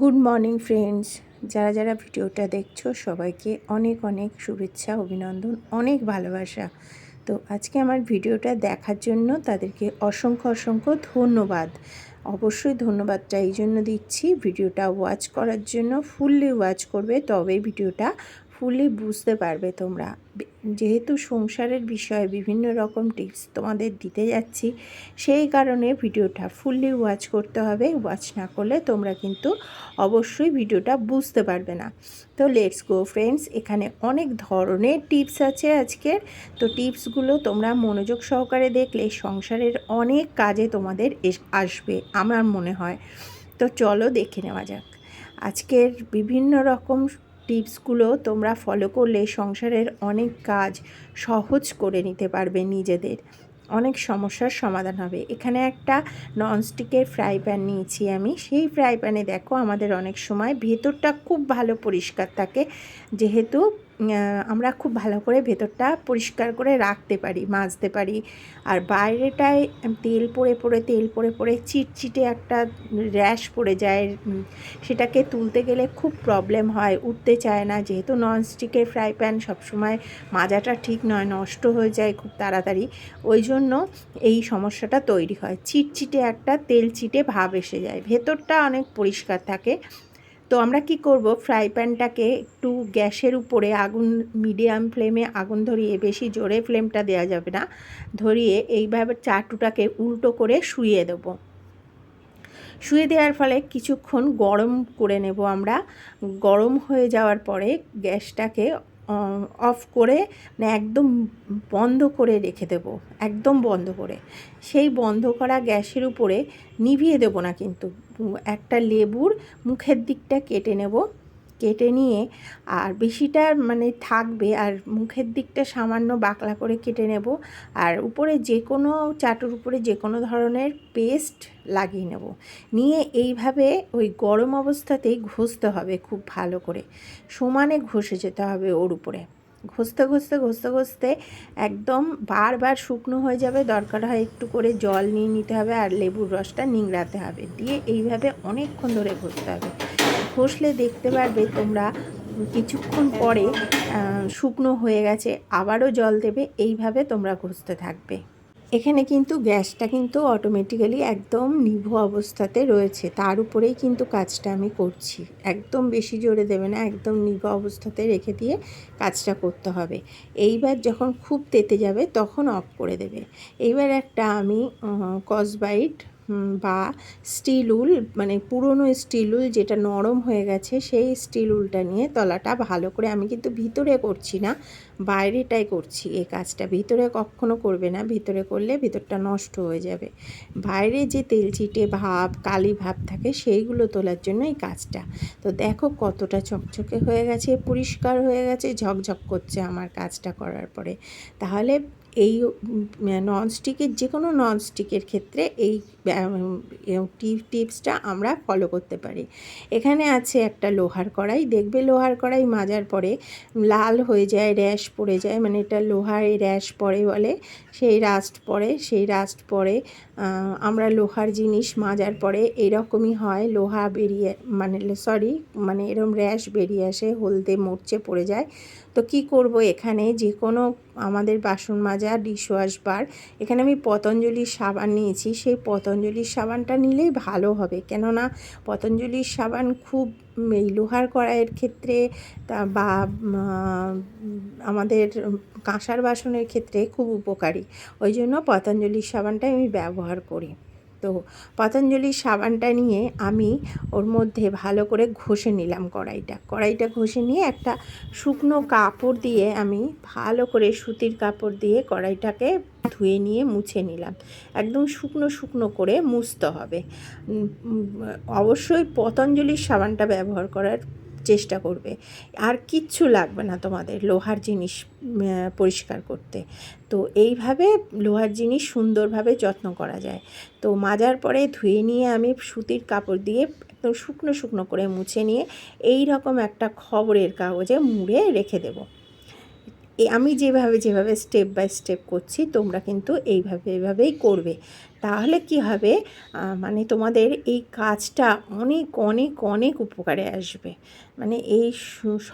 Good morning friends. যারা যারা ভিডিওটা দেখছ, সবাইকে অনেক অনেক শুভেচ্ছা, অভিনন্দন, অনেক ভালোবাসা। তো আজকে আমার ভিডিওটা দেখার জন্য তাদেরকে অসংখ্য অসংখ্য ধন্যবাদ। অবশ্যই ধন্যবাদটা এই জন্য দিচ্ছি। ভিডিওটা ওয়াচ করার জন্য ফুললি ওয়াচ করবে তবে ভিডিওটা ফুললি বুঝতে পারবে তোমরা। যেহেতু সংসারের বিষয়ে বিভিন্ন রকম টিপস তোমাদের দিতে যাচ্ছি, সেই কারণে ভিডিওটা ফুললি ওয়াচ করতে হবে। ওয়াচ না করলে তোমরা কিন্তু অবশ্যই ভিডিওটা বুঝতে পারবে না। তো লেটস গো ফ্রেন্ডস এখানে অনেক ধরনের টিপস আছে আজকের। তো টিপসগুলো তোমরা মনোযোগ সহকারে দেখলে সংসারের অনেক কাজে তোমাদের আসবে, আমার মনে হয়। তো চলো দেখে নেওয়া যাক। আজকের বিভিন্ন রকম টিপসগুলো তোমরা ফলো করলে সংসারের অনেক কাজ সহজ করে নিতে পারবে নিজেদের। অনেক সমস্যার সমাধান হবে। এখানে একটা ননস্টিকের ফ্রাই প্যান নিয়েছি আমি। সেই ফ্রাই প্যানে দেখো আমাদের অনেক সময় ভেতরটা খুব ভালো পরিষ্কার থাকে। যেহেতু আমরা খুব ভালো করে ভেতরটা পরিষ্কার করে রাখতে পারি, মাজতে পারি। আর বাইরেটায় তেল পড়ে পড়ে, তেল পড়ে পড়ে চিটচিটে একটা র্যাশ পড়ে যায় সেটাকে তুলতে গেলে খুব প্রবলেম হয়, উঠতে চায় না। যেহেতু ননস্টিকের ফ্রাই প্যান সবসময় মাজাটা ঠিক নয়, নষ্ট হয়ে যায় খুব তাড়াতাড়ি, ওই জন্য এই সমস্যাটা তৈরি হয়। চিটচিটে একটা তেল চিটে ভাব এসে যায়, ভেতরটা অনেক পরিষ্কার থাকে। তো আমরা কি করব? ফ্রাই প্যানটাকে একটু গ্যাসের উপরে আগুন মিডিয়াম ফ্লেমে আগুন ধরিয়ে বেশি জোরে ফ্লেমটা দেওয়া যাবে না। ধরিয়ে এইভাবে চাটুটাকে উল্টো করে শুয়ে দেবো। শুয়ে দেওয়ার ফলে কিছুক্ষণ গরম করে নেব আমরা। গরম হয়ে যাওয়ার পরে গ্যাসটাকে অফ করে মানে একদম বন্ধ করে রেখে দেবো, একদম বন্ধ করে। সেই বন্ধ করা গ্যাসের উপরে নিভিয়ে দেবো না কিন্তু, একটা লেবুর মুখের দিকটা কেটে নেব। কেটে নিয়ে আর বেশিটা মানে থাকবে আর মুখের দিকটা সামান্য বাকলা করে কেটে নেব আর উপরে যে কোনো চাটুর উপরে যে কোনো ধরনের পেস্ট লাগিয়ে নেব। নিয়ে এইভাবে ওই গরম অবস্থাতেই ঘষতে হবে খুব ভালো করে। সমানে ঘষে যেতে হবে ওর উপরে। ঘষতে ঘষতে ঘষতে ঘষতে একদম বারবার শুকনো হয়ে যাবে। দরকার হয় একটু করে জল নিয়ে নিতে হবে আর লেবুর রসটা নিংড়াতে হবে। দিয়ে এইভাবে অনেকক্ষণ ধরে ঘষতে হবে। ঘষলে দেখতে পারবে তোমরা কিছুক্ষণ পরে শুকনো হয়ে গেছে, আবারও জল দেবে, এইভাবে তোমরা ঘষতে থাকবে। এখানে কিন্তু গ্যাসটা কিন্তু অটোমেটিক্যালি একদম নিভু অবস্থাতে রয়েছে, তার উপরেই কিন্তু কাজটা আমি করছি। একদম বেশি জোরে দেবে না, একদম নিভু অবস্থাতে রেখে দিয়ে কাজটা করতে হবে। এইবার যখন খুব তেতে যাবে, তখন অফ করে দেবে। এইবার একটা আমি কসবাইট বা স্টিল উল মানে পুরনো স্টিল উল যেটা নরম হয়ে গেছে, সেই স্টিল উলটা নিয়ে তলাটা ভালো করে, আমি কিন্তু ভিতরে করছি না, বাইরেটাই করছি। এই কাজটা ভিতরে কখনো করবে না, ভিতরে করলে ভিতরটা নষ্ট হয়ে যাবে। বাইরে যে তেল চিটে ভাব, কালি ভাব থাকে, সেইগুলো তোলার জন্য এই কাজটা। তো দেখো কতটা চকচকে হয়ে গেছে, পরিষ্কার হয়ে গেছে, ঝকঝক করছে আমার কাজটা করার পরে। তাহলে এই ননস্টিকের যে কোনো ননস্টিকের ক্ষেত্রে এই টিপ টিপসটা আমরা ফলো করতে পারি। এখানে আছে একটা লোহার কড়াই। দেখবে লোহার কড়াই মাজার পরে লাল হয়ে যায় র্যাশ পড়ে যায়। মানে এটা লোহার র্যাশ পড়ে বলে, সেই রাস্ট পড়ে সেই রাস্ট পড়ে আমরা লোহার জিনিস মাজার পরে এরকমই হয়। লোহা বেরিয়ে মানে সরি মানে এরম র্যাশ বেরিয়ে আসে, হলদে মরচে পড়ে যায়। তো কি করব? এখানে যে কোনো আমাদের বাসন মাজা ডিশওয়াশ বার এখানে আমি পতঞ্জলির সাবান নিয়েছি। সেই পতঞ্জলির সাবানটা নিলেই ভালো হবে। কেননা পতঞ্জলির সাবান খুব এই লোহার কড়াইয়ের ক্ষেত্রে তা বা আমাদের কাঁসার বাসনের ক্ষেত্রে খুব উপকারী। ওই জন্য পতঞ্জলির সাবানটাই আমি ব্যবহার করি। তো পতঞ্জলির সাবানটা নিয়ে আমি ওর মধ্যে ভালো করে ঘষে নিলাম কড়াইটা। কড়াইটা ঘষে নিয়ে একটা শুকনো কাপড় দিয়ে আমি ভালো করে সুতির কাপড় দিয়ে কড়াইটাকে ধুয়ে নিয়ে মুছে নিলাম। একদম শুকনো শুকনো করে মুছতে হবে। অবশ্যই পতঞ্জলির সাবানটা ব্যবহার করার চেষ্টা করবে। আর কিচ্ছু লাগবে না তোমাদের লোহার জিনিস পরিষ্কার করতে। তো এইভাবে লোহার জিনিস সুন্দরভাবে যত্ন করা যায়। তো মাজার পরে ধুয়ে নিয়ে আমি সুতির কাপড় দিয়ে একদম শুকনো শুকনো করে মুছে নিয়ে এই রকম একটা খবরের কাগজে মুড়ে রেখে দেব। আমি যেভাবে যেভাবে স্টেপ বাই স্টেপ করছি, তোমরা কিন্তু এইভাবে, এইভাবেই করবে। তাহলে কি হবে? মানে তোমাদের এই কাজটা অনেক অনেক অনেক উপকারে আসবে। মানে এই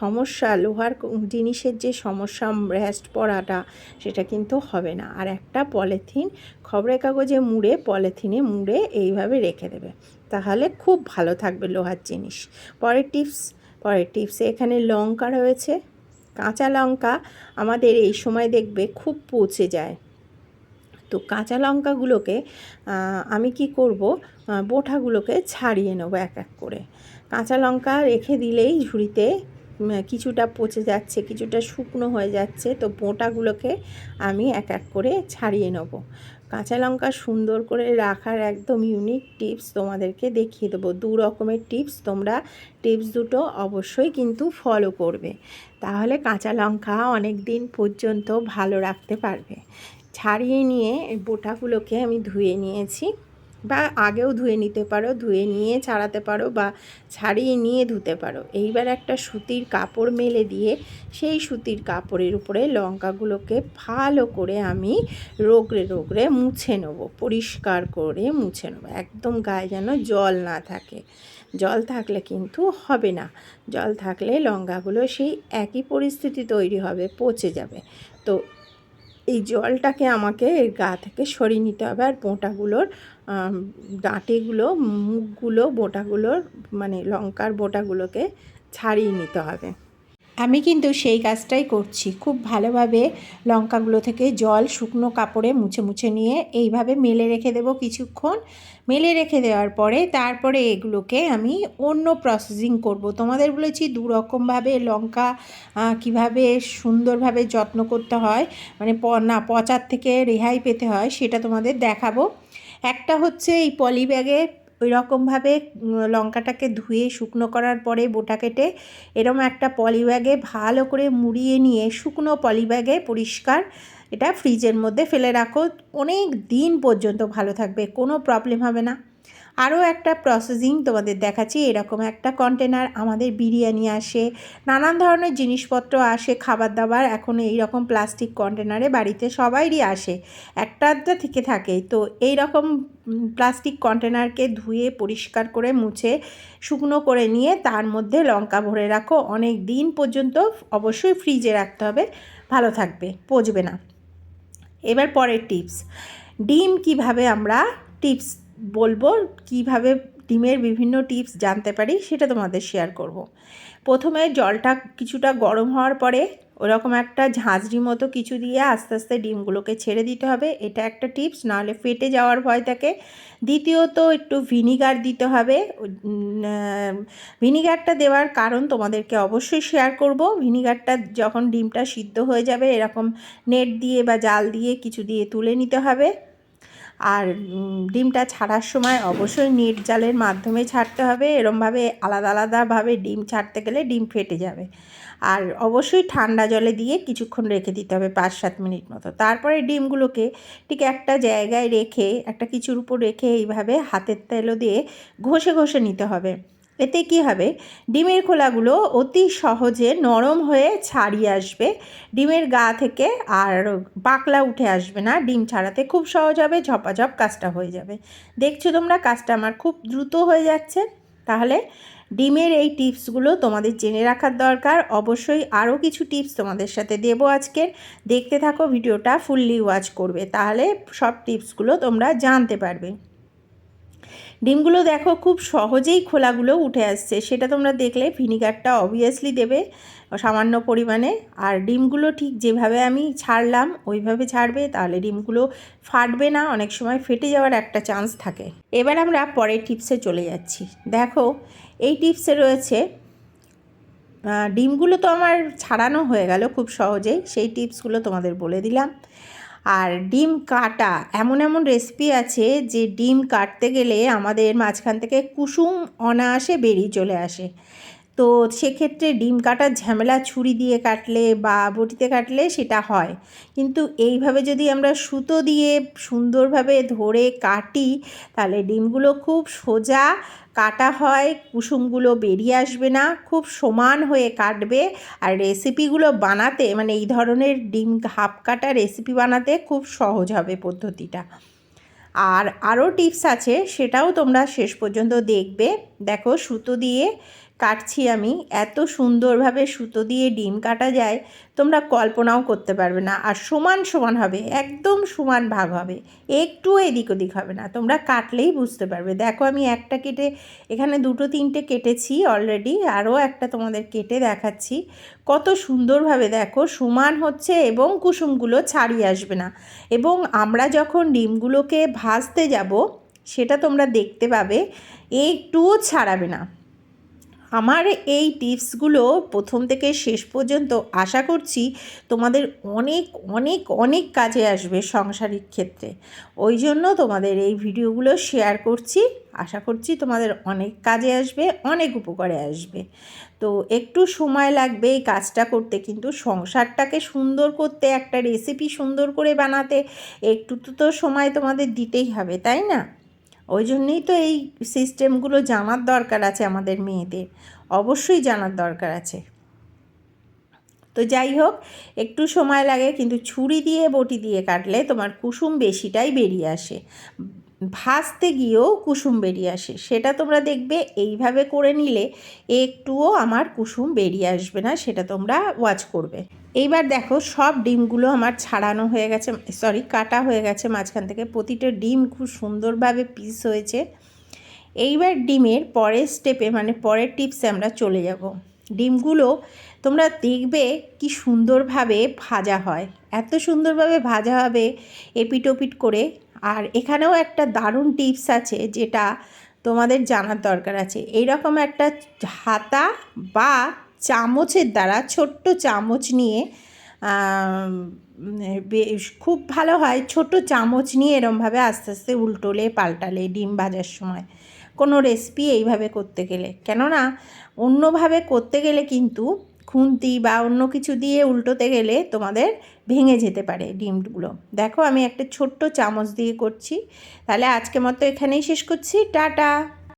সমস্যা, লোহার জিনিসের যে সমস্যা, র্যাস্ট পড়াটা, সেটা কিন্তু হবে না। আর একটা পলিথিন, খবরের কাগজে মুড়ে, পলিথিনে মুড়ে এইভাবে রেখে দেবে। তাহলে খুব ভালো থাকবে লোহার জিনিস। পরের টিপস, পরের টিপসে, এখানে লঙ্কা রয়েছে। কাঁচা লঙ্কা আমাদের এই সময় দেখবে খুব পচে যায়। তো কাঁচা লঙ্কাগুলোকে আমি কি করব? আহ, বোঁটাগুলোকে ছাড়িয়ে নেব এক এক করে। কাঁচা লঙ্কা রেখে দিলেই ঝুড়িতে কিছুটা পচে যাচ্ছে কিছুটা শুকনো হয়ে যাচ্ছে তো বোঁটাগুলোকে আমি এক এক করে ছাড়িয়ে নেব। কাঁচা লঙ্কা সুন্দর করে রাখার একদম ইউনিক টিপস তোমাদেরকে দেখিয়ে দেবো। দু রকমের টিপস তোমরা টিপস দুটো অবশ্যই কিন্তু ফলো করবে। তাহলে কাঁচা লঙ্কা অনেক দিন পর্যন্ত ভালো রাখতে পারবে। ছাড়িয়ে নিয়ে বোটাগুলোকে আমি ধুয়ে নিয়েছি। বা আগেও ধুয়ে নিতে পারো, ধুয়ে নিয়ে ছাড়াতে পারো বা ছাড়িয়ে নিয়ে ধুতে পারো। এইবার একটা সুতির কাপড় মেলে দিয়ে সেই সুতির কাপড়ের উপরে লঙ্কাগুলোকে ভালো করে আমি রোগড়ে রোগড়ে মুছে নেব, পরিষ্কার করে মুছে নেব। একদম গায়ে যেন জল না থাকে। জল থাকলে কিন্তু হবে না। জল থাকলে লঙ্কাগুলো সেই একই পরিস্থিতি তৈরি হবে, পচে যাবে। তো এই জলটাকে আমাকে এর গা থেকে সরিয়ে নিতে হবে আর বোঁটাগুলোর ডাঁটিগুলো মুখগুলো, বোঁটাগুলোর মানে লঙ্কার বোঁটাগুলোকে ছাড়িয়ে নিতে হবে। আমি কিন্তু সেই কাজটাই করছি। খুব ভালোভাবে লঙ্কাগুলো থেকে জল শুকনো কাপড়ে মুছে মুছে নিয়ে এইভাবে মেলে রেখে দেবো কিছুক্ষণ। মেলে রেখে দেওয়ার পরে তারপরে এগুলোকে আমি অন্য প্রসেসিং করব। তোমাদের বলেছি দু রকমভাবে লঙ্কা কীভাবে সুন্দরভাবে যত্ন করতে হয় মানে প- না, পচার থেকে রেহাই পেতে হয় সেটা তোমাদের দেখাবো। একটা হচ্ছে এই পলি ব্যাগে ওই রকমভাবে লঙ্কাটাকে ধুয়ে শুকনো করার পরে বোটা কেটে এরম একটা পলিব্যাগে ভালো করে মুড়িয়ে নিয়ে শুকনো পলিব্যাগে পরিষ্কার এটা ফ্রিজের মধ্যে ফেলে রাখো। অনেক দিন পর্যন্ত ভালো থাকবে, কোনো প্রবলেম হবে না। আরও একটা প্রসেসিং তোমাদের দেখাচ্ছি, এরকম একটা কন্টেনার আমাদের বিরিয়ানি আসে, নানান ধরনের জিনিসপত্র আসে খাবার দাবার এখন এই রকম প্লাস্টিক কন্টেনারে বাড়িতে সবাইরই আসে একটা আধটা থেকে থাকে, তো এই রকম প্লাস্টিক কন্টেনারকে ধুয়ে, পরিষ্কার করে, মুছে, শুকনো করে নিয়ে তার মধ্যে লঙ্কা ভরে রাখো, অনেক দিন পর্যন্ত অবশ্যই ফ্রিজে রাখতে হবে, ভালো থাকবে, পচবে না। এবার পরের টিপস ডিম কীভাবে আমরা টিপস বলব কীভাবে ডিমের বিভিন্ন টিপস জানতে পারি সেটা তোমাদের শেয়ার করব। প্রথমে জলটা কিছুটা গরম হওয়ার পরে ওরকম একটা ঝাঁঝরি মতো কিছু দিয়ে আস্তে আস্তে ডিমগুলোকে ছেড়ে দিতে হবে। এটা একটা টিপস, নাহলে ফেটে যাওয়ার ভয় থাকে দ্বিতীয়ত একটু ভিনিগার দিতে হবে। ভিনিগারটা দেওয়ার কারণ তোমাদেরকে অবশ্যই শেয়ার করব। ভিনিগারটা যখন ডিমটা সিদ্ধ হয়ে যাবে, এরকম নেট দিয়ে বা জাল দিয়ে কিছু দিয়ে তুলে নিতে হবে। আর ডিমটা ছাড়ার সময় অবশ্যই নেট জালের মাধ্যমে ছাড়তে হবে। এরমভাবে আলাদা আলাদাভাবে ডিম ছাড়তে গেলে ডিম ফেটে যাবে। আর অবশ্যই ঠান্ডা জলে দিয়ে কিছুক্ষণ রেখে দিতে হবে পাঁচ সাত মিনিট মতো। তারপরে ডিমগুলোকে ঠিক একটা জায়গায় রেখে, একটা কিছুর উপর রেখে এইভাবে হাতের তেলও দিয়ে ঘষে ঘষে নিতে হবে। এতে কি হবে? ডিমের খোলাগুলো অতি সহজে নরম হয়ে ছাড়িয়ে আসবে। ডিমের গা থেকে আর বাকলা উঠে আসবে না। ডিম ছাড়াতে খুব সহজ হবে, ঝপাঝপ কাজটা হয়ে যাবে। দেখছ তোমরা, কাজটা আমার খুব দ্রুত হয়ে যাচ্ছে। তাহলে ডিমের এই টিপসগুলো তোমাদের জেনে রাখার দরকার। অবশ্যই আরও কিছু টিপস তোমাদের সাথে দেবো আজকের। দেখতে থাকো, ভিডিওটা ফুললি ওয়াচ করবে। তাহলে সব টিপসগুলো তোমরা জানতে পারবে। ডিমগুলো দেখো খুব সহজেই খোলাগুলো উঠে আসছে। সেটা তোমরা দেখলে, ভিনিগারটা অবভিয়াসলি দেবে সামান্য পরিমাণে। আর ডিমগুলো ঠিক যেভাবে আমি ছাড়লাম, ওইভাবে ছাড়বে, তাহলে ডিমগুলো ফাটবে না, অনেক সময় ফেটে যাওয়ার একটা চান্স থাকে। এবার আমরা পরের টিপসে চলে যাচ্ছি। দেখো, এই টিপসে রয়েছে ডিমগুলো তো আমার ছাড়ানো হয়ে গেল খুব সহজেই, সেই টিপসগুলো তোমাদের বলে দিলাম। আর ডিম কাটা এমন এমন রেসিপি আছে যে ডিম কাটতে গেলে আমাদের মাঝখান থেকে কুসুম অনায়াসে বেরিয়ে চলে আসে। তো সেক্ষেত্রে ডিম কাটার ঝামেলা ছুরি দিয়ে কাটলে বা বটিতে কাটলে সেটা হয়। কিন্তু এইভাবে যদি আমরা সুতো দিয়ে সুন্দরভাবে ধরে কাটি, তাহলে ডিমগুলো খুব সোজা কাটা হয়, কুসুমগুলো বেরিয়ে আসবে না, খুব সমান হয়ে কাটবে। আর রেসিপিগুলো বানাতে মানে এই ধরনের ডিম হাফ কাটা রেসিপি বানাতে খুব সহজ হবে পদ্ধতিটা। আর আরও টিপস আছে, সেটাও তোমরা শেষ পর্যন্ত দেখবে। দেখো সুতো দিয়ে কাটছি আমি। এত সুন্দরভাবে সুতো দিয়ে ডিম কাটা যায়, তোমরা কল্পনাও করতে পারবে না। আর সমান সমান হবে, একদম সমান ভাগ হবে। একটু এদিক ওদিক হবে না, তোমরা কাটলেই বুঝতে পারবে। দেখো আমি একটা কেটে, এখানে দুটো তিনটে কেটেছি অলরেডি আরও একটা তোমাদের কেটে দেখাচ্ছি। কত সুন্দরভাবে দেখো, সমান হচ্ছে এবং কুসুমগুলো ছাড়িয়ে আসবে না। এবং আমরা যখন ডিমগুলোকে ভাজতে যাব, সেটা তোমরা দেখতে পাবে, একটুও ছাড়াবে না। আমার এই টিপসগুলো প্রথম থেকে শেষ পর্যন্ত আশা করছি তোমাদের অনেক অনেক অনেক কাজে আসবে সংসারিক ক্ষেত্রে। ওই জন্য তোমাদের এই ভিডিওগুলো শেয়ার করছি। আশা করছি তোমাদের অনেক কাজে আসবে, অনেক উপকারে আসবে। তো একটু সময় লাগবে এই কাজটা করতে, কিন্তু সংসারটাকে সুন্দর করতে, একটা রেসিপি সুন্দর করে বানাতে, একটু তো সময় তোমাদের দিতেই হবে, তাই না? ওই জন্যেই তো এই সিস্টেমগুলো জানার দরকার আছে আমাদের মেয়েদের। অবশ্যই জানার দরকার আছে। তো যাই হোক, একটু সময় লাগে, কিন্তু ছুরি দিয়ে, বটি দিয়ে কাটলে তোমার কুসুম বেশিটাই বেরিয়ে আসে। ভাজতে গিয়েও কুসুম বেরিয়ে আসে। সেটা তোমরা দেখবে, এইভাবে করে নিলে একটুও আমার কুসুম বেরিয়ে আসবে না, সেটা তোমরা ওয়াচ করবে। এইবার দেখো, সব ডিমগুলো আমার ছাড়ানো হয়ে গেছে সরি কাটা হয়ে গেছে মাঝখান থেকে। প্রতিটা ডিম খুব সুন্দরভাবে পিস হয়েছে। এইবার ডিমের পরের স্টেপে মানে পরের টিপসে আমরা চলে যাব। ডিমগুলো তোমরা দেখবে কি সুন্দরভাবে ভাজা হয়। এত সুন্দরভাবে ভাজা হবে এপিট ওপিট করে আর এখানেও একটা দারুণ টিপস আছে যেটা তোমাদের জানার দরকার আছে। এইরকম একটা হাতা বা চামচের দ্বারা ছোট্ট চামচ নিয়ে বেশ খুব ভালো হয় ছোট চামচ নিয়ে এরমভাবে আস্তে আস্তে উল্টোলে পাল্টালে ডিম ভাজার সময়। কোনো রেসিপি এইভাবে করতে গেলে। কেননা অন্যভাবে করতে গেলে কিন্তু খুন্তি বা অন্য কিছু দিয়ে উল্টোতে গেলে তোমাদের ভেঙে যেতে পারে ডিমগুলো। দেখো আমি একটা ছোট্ট চামচ দিয়ে করছি। তাহলে আজকে মতো এখানেই শেষ করছি। টাটা!